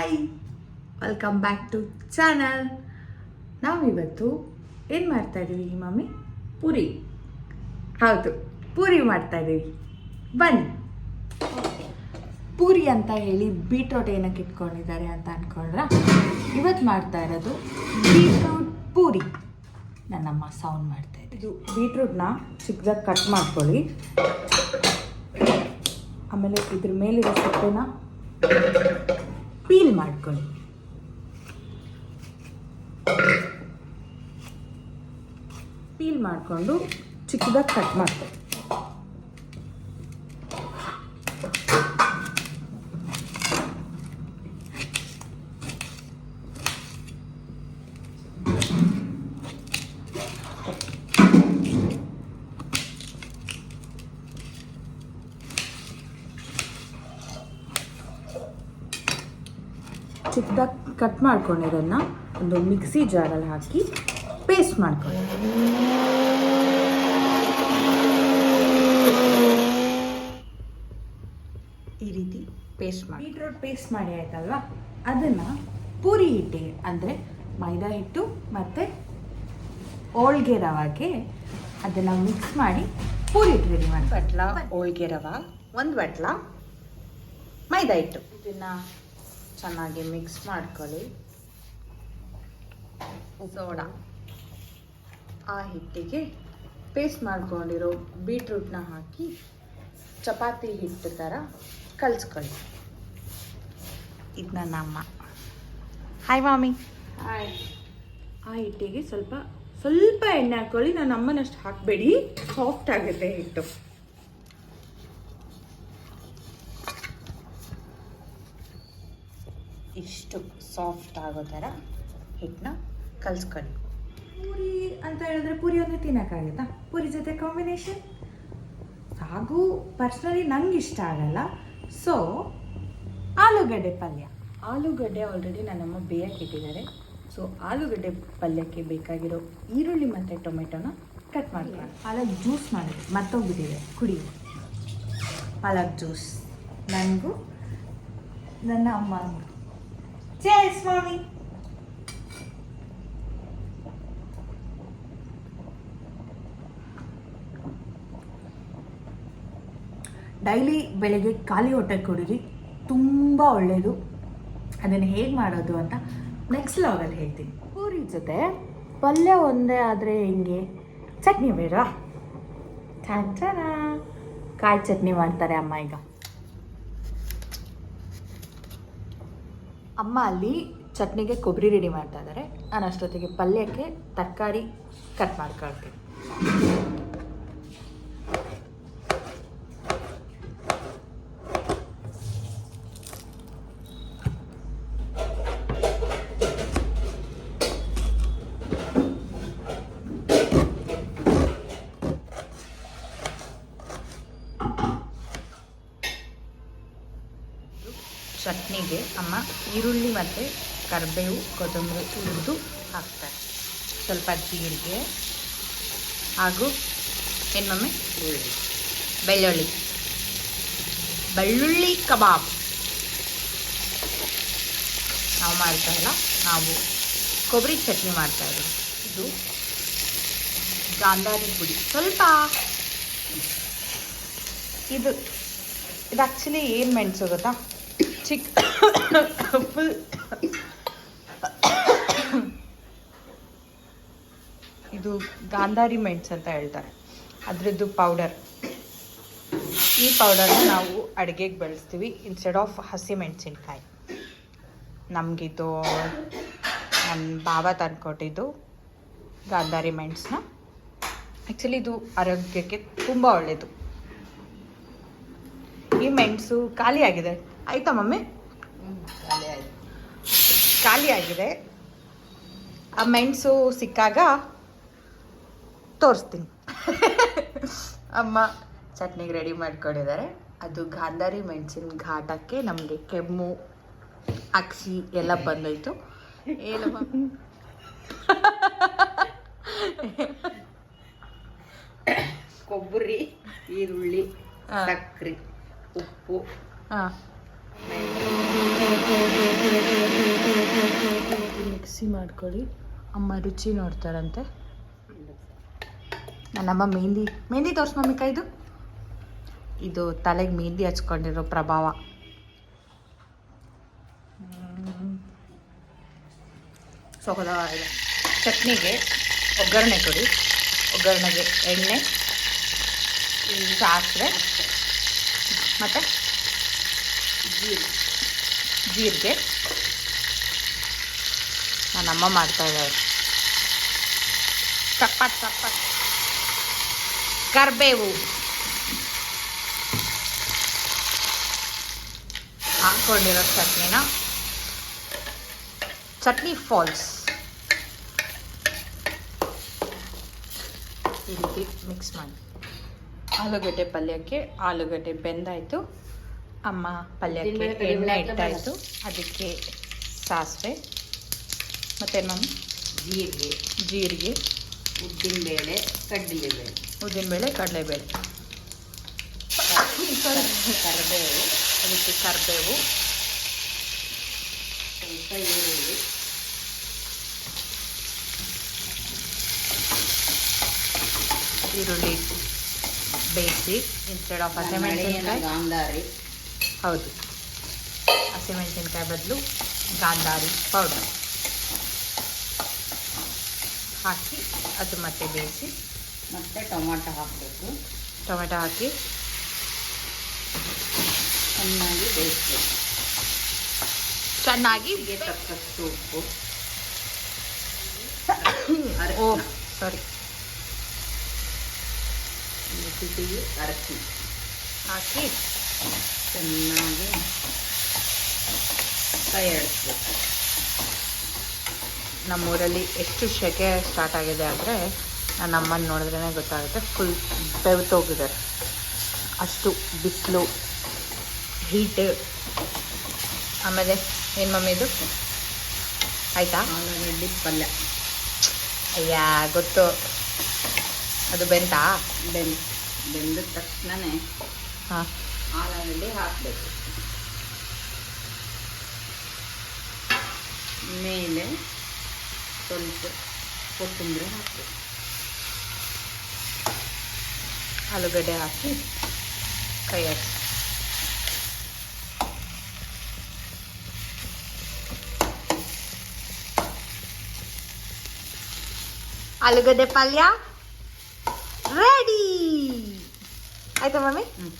Hi welcome back to channel ನಾವಿವತ್ತು ಏನು ಮಾಡ್ತಾ ಇದ್ದೀವಿ ಮಮ್ಮಿ ಪೂರಿ. ಹೌದು ಪೂರಿ ಮಾಡ್ತಾ ಇದ್ದೀವಿ ಬನ್ನಿ. ಪೂರಿ ಅಂತ ಹೇಳಿ ಬೀಟ್ರೋಟ್ ಏನಕ್ಕೆ ಇಟ್ಕೊಂಡಿದ್ದಾರೆ ಅಂತ ಅಂದ್ಕೊಂಡ್ರೆ ಇವತ್ತು ಮಾಡ್ತಾ ಇರೋದು ಬೀಟ್ರೂಟ್ ಪೂರಿ. ನನ್ನಮ್ಮ ಸೌಂಡ್ ಮಾಡ್ತಾ ಇದೆ. ಇದು ಬೀಟ್ರೂಟ್ನ ಚಿಕ್ಕದಾಗಿ ಕಟ್ ಮಾಡ್ಕೊಳ್ಳಿ. ಆಮೇಲೆ ಇದ್ರ ಮೇಲಿರೋ ಸೊಪ್ಪೆನ ಪೀಲ್ ಮಾಡ್ಕೊಳ್ಳಿ. ಪೀಲ್ ಮಾಡಿಕೊಂಡು ಚಿಕ್ಕದಾಗಿ ಕಟ್ ಮಾಡ್ಕೊಳ್ಳಿ. ಚಿಕ್ಕದಾಗಿ ಕಟ್ ಮಾಡ್ಕೊಂಡಿರೋದನ್ನ ಒಂದು ಮಿಕ್ಸಿ ಜಾರಲ್ಲಿ ಹಾಕಿ ಪೇಸ್ಟ್ ಮಾಡ್ಕೊಳ್ಳಿ. ಈ ರೀತಿ ಪೇಸ್ಟ್ ಮಾಡಿ. ಬೀಟ್ರೋಟ್ ಪೇಸ್ಟ್ ಮಾಡಿ ಆಯ್ತಲ್ವಾ? ಅದನ್ನು ಪೂರಿ ಹಿಟ್ಟಿಗೆ ಅಂದರೆ ಮೈದಾ ಹಿಟ್ಟು ಮತ್ತು ಹೋಳ್ಗೆ ರವಾಗೆ ಅದನ್ನು ಮಿಕ್ಸ್ ಮಾಡಿ ಪೂರಿ ಹಿಟ್ಟು ರೆಡಿ ಮಾಡಿ ಬಟ್ಲ ಹೋಳ್ಗೆ ರವ ಒಂದು ಬಟ್ಲ ಮೈದಾ ಹಿಟ್ಟು. ಇದನ್ನು ಚೆನ್ನಾಗಿ ಮಿಕ್ಸ್ ಮಾಡ್ಕೊಳ್ಳಿ. ಸೋಡಾ. ಆ ಹಿಟ್ಟಿಗೆ ಪೇಸ್ಟ್ ಮಾಡ್ಕೊಂಡಿರೋ ಬೀಟ್ರೂಟ್ನ ಹಾಕಿ ಚಪಾತಿ ಹಿಟ್ಟು ಥರ ಕಲಿಸ್ಕೊಳ್ಳಿ. ಇದು ನನ್ನ ಅಮ್ಮ ಹಾಯ್ ಮಾಮಿ ಹಾಯ್ ಆ ಹಿಟ್ಟಿಗೆ ಸ್ವಲ್ಪ ಸ್ವಲ್ಪ ಎಣ್ಣೆ ಹಾಕ್ಕೊಳ್ಳಿ. ನಾನು ಅಮ್ಮನಷ್ಟು ಹಾಕಬೇಡಿ. ಸಾಫ್ಟ್ ಆಗುತ್ತೆ ಹಿಟ್ಟು. ಇಷ್ಟು ಸಾಫ್ಟ್ ಆಗೋ ಥರ ಹಿಟ್ಟನ್ನ ಕಲಿಸ್ಕೊಳ್ಳಿ. ಪೂರಿ ಅಂತ ಹೇಳಿದ್ರೆ ಪೂರಿ ಒಂದು ತಿನ್ನೋಕ್ಕಾಗುತ್ತಾ ಪೂರಿ ಜೊತೆ ಕಾಂಬಿನೇಷನ್ ಹಾಗೂ ಪರ್ಸ್ನಲಿ ನಂಗೆ ಇಷ್ಟ ಆಗಲ್ಲ. ಸೊ ಆಲೂಗಡ್ಡೆ ಪಲ್ಯ. ಆಲೂಗಡ್ಡೆ ಆಲ್ರೆಡಿ ನನ್ನಮ್ಮ ಬೇಯಕ್ಕೆ ಇಟ್ಟಿದ್ದಾರೆ. ಸೊ ಆಲೂಗಡ್ಡೆ ಪಲ್ಯಕ್ಕೆ ಬೇಕಾಗಿರೋ ಈರುಳ್ಳಿ ಮತ್ತು ಟೊಮೆಟೊನ ಕಟ್ ಮಾಡ್ತೀನಿ ಪಾಲಕ್ ಜ್ಯೂಸ್ ಮಾಡಿದೆ. ಮತ್ತೋಗ್ಬಿಟ್ಟಿದೆ ಕುಡಿ. ಪಾಲಕ್ ಜ್ಯೂಸ್ ನನಗೂ ನನ್ನ ಅಮ್ಮ ಜಯ ಸ್ವಾಮಿ ಡೈಲಿ ಬೆಳಗ್ಗೆ ಖಾಲಿ ಹೊಟ್ಟೆ ಕುಡೀರಿ, ತುಂಬ ಒಳ್ಳೆಯದು ಅದನ್ನು ಹೇಗೆ ಮಾಡೋದು ಅಂತ ನೆಕ್ಸ್ಟ್ ಲಾಗಲ್ಲಿ ಹೇಳ್ತೀನಿ. ಪೂರಿ ಜೊತೆ ಪಲ್ಯ ಒಂದೇ ಆದರೆ ಹೆಂಗೆ? ಚಟ್ನಿ ಬೇಡ ಚಾಚಾರ ಕಾಯಿ ಚಟ್ನಿ ಮಾಡ್ತಾರೆ ಅಮ್ಮ ಈಗ. ಅಮ್ಮ ಅಲ್ಲಿ ಚಟ್ನಿಗೆ ಕೊಬ್ಬರಿ ರೆಡಿ ಮಾಡ್ತಾ ಇದ್ದಾರೆ ನಾನು ಅಷ್ಟೊತ್ತಿಗೆ ಪಲ್ಯಕ್ಕೆ ತರಕಾರಿ ಕಟ್ ಮಾಡ್ಕೊಳ್ತೀನಿ. ಚಟ್ನಿಗೆ ಅಮ್ಮ ಈರುಳ್ಳಿ ಮತ್ತು ಕರಿಬೇವು, ಕೊತ್ತಂಬರಿ ಹುರಿದು ಹಾಕ್ತಾರೆ. ಸ್ವಲ್ಪ ಜೀರಿಗೆ ಹಾಗೂ ಈರುಳ್ಳಿ ಬೆಳ್ಳುಳ್ಳಿ. ಬೆಳ್ಳುಳ್ಳಿ ಕಬಾಬ್. ನಾವು ಮಾಡ್ತಾಯಿಲ್ಲ ನಾವು ಕೊಬ್ಬರಿ ಚಟ್ನಿ ಮಾಡ್ತಾಯಿದ್ದೀವಿ ಇದು ಗಾಂಧಾರಿ ಪುಡಿ. ಸ್ವಲ್ಪ. ಇದು ಇದು ಆ್ಯಕ್ಚುಲಿ ಏನು ಮೆಣಸು ಗೊತ್ತಾ? ಚಿಕ್ಕ ಫುಲ್ ಇದು ಗಾಂಧಾರಿ ಮೆಣಸು ಅಂತ ಹೇಳ್ತಾರೆ. ಅದರದ್ದು ಪೌಡರ್ ಈ ಪೌಡರ್ನ ನಾವು ಅಡುಗೆಗೆ ಬಳಸ್ತೀವಿ ಇನ್ಸ್ಟೆಡ್ ಆಫ್ ಹಸಿ ಮೆಣಸಿನ್ಕಾಯಿ. ನಮಗಿದು ನನ್ನ ಬಾವ ತಂದುಕೊಟ್ಟಿದ್ದು ಗಾಂಧಾರಿ ಮೆಣಸನ್ನ ಆ್ಯಕ್ಚುಲಿ ಇದು ಆರೋಗ್ಯಕ್ಕೆ ತುಂಬ ಒಳ್ಳೆಯದು ಈ ಮೆಣಸು ಖಾಲಿ ಆಗಿದೆ ಆಯ್ತಾ ಮಮ್ಮಿ? ಖಾಲಿ ಆಗಿದೆ ಆ ಮೆಣಸು ಸಿಕ್ಕಾಗ ತೋರಿಸ್ತೀನಿ. ಅಮ್ಮ ಚಟ್ನಿಗೆ ರೆಡಿ ಮಾಡ್ಕೊಂಡಿದ್ದಾರೆ. ಅದು ಗಾಂಧಾರಿ ಮೆಣಸಿನ ಘಾಟಕ್ಕೆ ನಮಗೆ ಕೆಮ್ಮು ಅಕ್ಷಿ ಎಲ್ಲ ಬಂದೋಯ್ತು. ಏನು ಕೊಬ್ಬರಿ ಈರುಳ್ಳಿ. ಸಕ್ಕರೆ ಉಪ್ಪು. ಹಾಂ. ಮಿಕ್ಸಿ ಮಾಡ್ಕೊಳ್ಳಿ. ಅಮ್ಮ ರುಚಿ ನೋಡ್ತಾರಂತೆ. ನನ್ನಮ್ಮ ಮೆಹಂದಿ ಮೆಹಂದಿ ತೋರಿಸ್ ಮಮ್ಮಿ ಕೈದು ಇದು. ತಲೆಗೆ ಮೆಹಂದಿ ಹಚ್ಕೊಂಡಿರೋ ಪ್ರಭಾವ. ಸೊಗದ ಚಟ್ನಿಗೆ ಒಗ್ಗರಣೆ ಕೊಡಿ. ಒಗ್ಗರಣೆಗೆ ಎಣ್ಣೆ ಸಾಸಿವೆ, ಮತ್ತು ಜೀರಿಗೆ. ನನ್ನಮ್ಮ ಮಾಡ್ತಾ ಇದ್ದಾರೆ. ಚಪ್ಪಟ್ ಚಪ್ಪಟ್ ಕರ್ಬೇವು. ಹಾಕ್ಕೊಂಡಿರೋ ಚಟ್ನಿನ ಚಟ್ನಿ ಫಾಲ್ಸ್. ಈ ರೀತಿ ಮಿಕ್ಸ್ ಮಾಡಿ. ಆಲೂಗಡ್ಡೆ ಪಲ್ಯಕ್ಕೆ ಆಲೂಗಡ್ಡೆ ಬೆಂದಾಯಿತು. ಅಮ್ಮ ಪಲ್ಯಕ್ಕೆ ಎಣ್ಣೆ ಇಟ್ಟಾಯಿತು ಅದಕ್ಕೆ ಸಾಸಿವೆ. ಮತ್ತು ನಮ್ಮ ಜೀರಿಗೆ. ಜೀರಿಗೆ. ಉದ್ದಿನಬೇಳೆ ಕಡಲೆಬೇಳೆ ಉದ್ದಿನಬೇಳೆ ಕಡಲೆಬೇಳೆ ಕರಿಬೇವು. ಅದಕ್ಕೆ ಕರಿಬೇವು. ಸ್ವಲ್ಪ ಈರುಳ್ಳಿ. ಈರುಳ್ಳಿ ಬೇಯಿಸಿ ಇನ್ಸ್ಟೆಡ್ ಆಫ್ ಹಸಿಮೆಣಸಿನಕಾಯಿ ಹಸಿಮೆಣಸಿನ್ಕಾಯಿ ಗಾಂಧಾರಿ. ಹೌದು. ಹಸಿಮೆಣಸಿನ್ಕಾಯಿ ಬದಲು ಗಾಂಧಾರಿ ಪೌಡರ್. ಹಾಕಿ ಅದು ಮತ್ತೆ ಬೇಯಿಸಿ ಮತ್ತು ಟೊಮಾಟೊ ಹಾಕಬೇಕು. ಟೊಮೆಟೊ ಹಾಕಿ ಚೆನ್ನಾಗಿ ಬೇಯಿಸ್ಬೇಕು. ಚೆನ್ನಾಗಿ ಹೀಗೆ ತಕ್ಕಷ್ಟು ಉಪ್ಪು. ಓ ಸಾರಿ ಮಿತಿಗೆ ಅರಸಿ ಹಾಕಿ ಚೆನ್ನಾಗಿ ಕೈ ಆಡಿಸ್ಬೇಕು ನಮ್ಮೂರಲ್ಲಿ ಎಷ್ಟು ಸೆಕೆ ಸ್ಟಾರ್ಟ್ ಆಗಿದೆ ಅಂದರೆ ನಾನು ಅಮ್ಮನ ನೋಡಿದ್ರೇ ಗೊತ್ತಾಗುತ್ತೆ. ಫುಲ್ ಬೆವ್ತೋಗಿದ್ದಾರೆ ಅಷ್ಟು ಬಿಸಿಲು ಹೀಟ್ ಆಮೇಲೆ ಏನು ಮಮ್ಮಿ ಇದು? ಆಯಿತಾ? ಆಲೂಗಡ್ಡೆ ಪಲ್ಯ. ಅಯ್ಯ ಗೊತ್ತು. ಅದು ಬೆಂತಾ? ಬೆಂದ ಬೆಂದ ತಕ್ಷಣನೇ ಹಾಂ. ಆಲೂಗಡ್ಡೆ ಹಾಕಬೇಕು. ಮೇಲೆ ಸ್ವಲ್ಪ ಕೊತ್ತಂಬರಿ ಹಾಕಬೇಕು. ಆಲೂಗಡ್ಡೆ ಹಾಕಿ ಕೈ ಹಾಕಿ ಆಲೂಗಡ್ಡೆ ಪಲ್ಯ ರೆಡಿ. ಆಯ್ತಾ ಮಮ್ಮಿ? ಹ್ಞೂ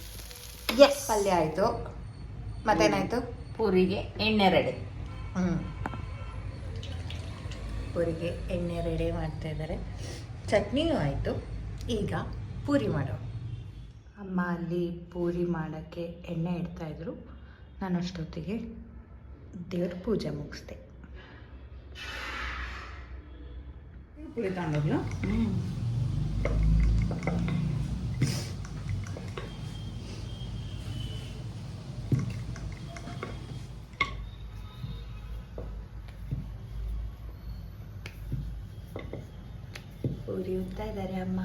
ಎಸ್ ಪಲ್ಯ ಆಯಿತು. ಮತ್ತೇನಾಯಿತು ಪೂರಿಗೆ ಎಣ್ಣೆ ರೆಡಿ. ಹ್ಞೂ ಪೂರಿಗೆ ಎಣ್ಣೆ ರೆಡಿ ಮಾಡ್ತಾ ಇದ್ದಾರೆ. ಚಟ್ನಿಯೂ ಆಯಿತು. ಈಗ ಪೂರಿ ಮಾಡೋ ಅಮ್ಮ ಅಲ್ಲಿ ಪೂರಿ ಮಾಡೋಕ್ಕೆ ಎಣ್ಣೆ ಇಡ್ತಾಯಿದ್ರು ನಾನು ಅಷ್ಟೊತ್ತಿಗೆ ದೇವ್ರ ಪೂಜೆ ಮುಗಿಸ್ದೆ. ಪೂರಿ ತಗೊಂಡೋಗ್ಲು ಹ್ಞೂ ಪೂರಿ ಉತ್ತಾ ಇದ್ದಾರೆ ಅಮ್ಮ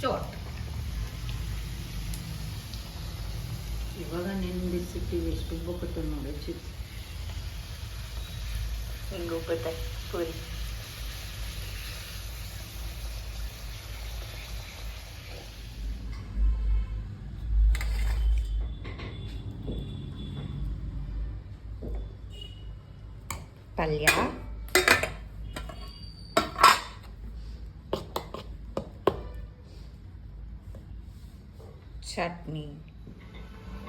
ಚೋಟ್ ಇವಾಗ ನೆನೆಸಿಟ್ಟಿವಿ ಎಷ್ಟು ಉಬ್ಬಕ್ಕತ್ತು ನೋಡಿ ಚಿಪ್ಸ್ ಹಿಂಗೆ ಉಬ್ಬುತ್ತೆ ಪೂರಿ ಪಲ್ಯ chutney.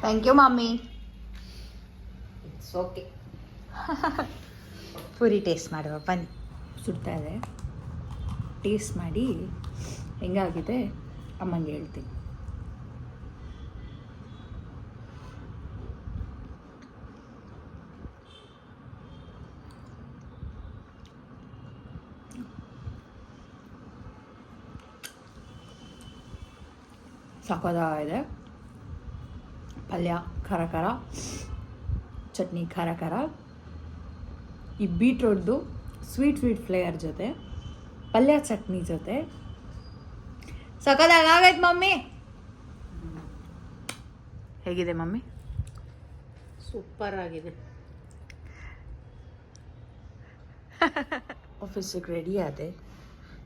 Thank you mummy. It's okay puri taste ಮಾಡುವ ಬನ್ನಿ. ಸುಡ್ತಾ ಇದೆ. ಟೇಸ್ಟ್ ಮಾಡಿ ಹೆಂಗಾಗಿದೆ ಅಮ್ಮಂಗೆ ಹೇಳ್ತೀನಿ. ಇದೆ ಪಲ್ಯ ಖರ ಖಾರ ಚಟ್ನಿ ಖಾರ ಖರ. ಈ ಬೀಟ್ರೋಟ್ದು ಸ್ವೀಟ್ ಸ್ವೀಟ್ ಫ್ಲೇವರ್ ಜೊತೆ ಪಲ್ಯ ಚಟ್ನಿ ಜೊತೆ. ಸಖತ್ತಾಗೈತೆ ಮಮ್ಮಿ. ಹೇಗಿದೆ ಮಮ್ಮಿ? ಸೂಪರ್ ಆಗಿದೆ. ಆಫೀಸಿಗೆ ರೆಡಿ ಆದೆ.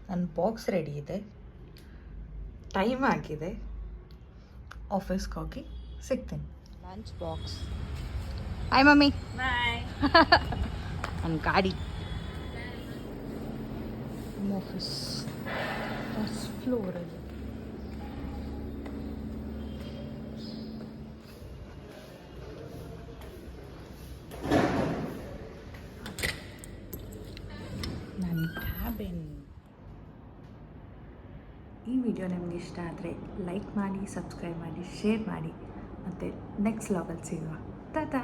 ನನ್ನ ಬಾಕ್ಸ್ ರೆಡಿ ಇದೆ. ಟೈಮ್ ಆಗಿದೆ. ಆಫೀಸ್ಗೆ ಹೋಗಿ ಸಿಗ್ತೀನಿ lunch box hi mummy bye ನನ್ನ ಗಾಡಿ ಆಫೀಸ್ ಫಸ್ಟ್ ಫ್ಲೋರಲ್ಲಿ ನನ್ನ ಕ್ಯಾಬಿನ್ ಈ ವಿಡಿಯೋ ನಿಮ್ಗೆ ಇಷ್ಟ ಆದರೆ ಲೈಕ್ ಮಾಡಿ ಸಬ್ಸ್ಕ್ರೈಬ್ ಮಾಡಿ ಶೇರ್ ಮಾಡಿ. ಮತ್ತು ನೆಕ್ಸ್ಟ್ ಲಾಗಲ್ಲಿ ಸಿಗುವ. ಟಾಟಾ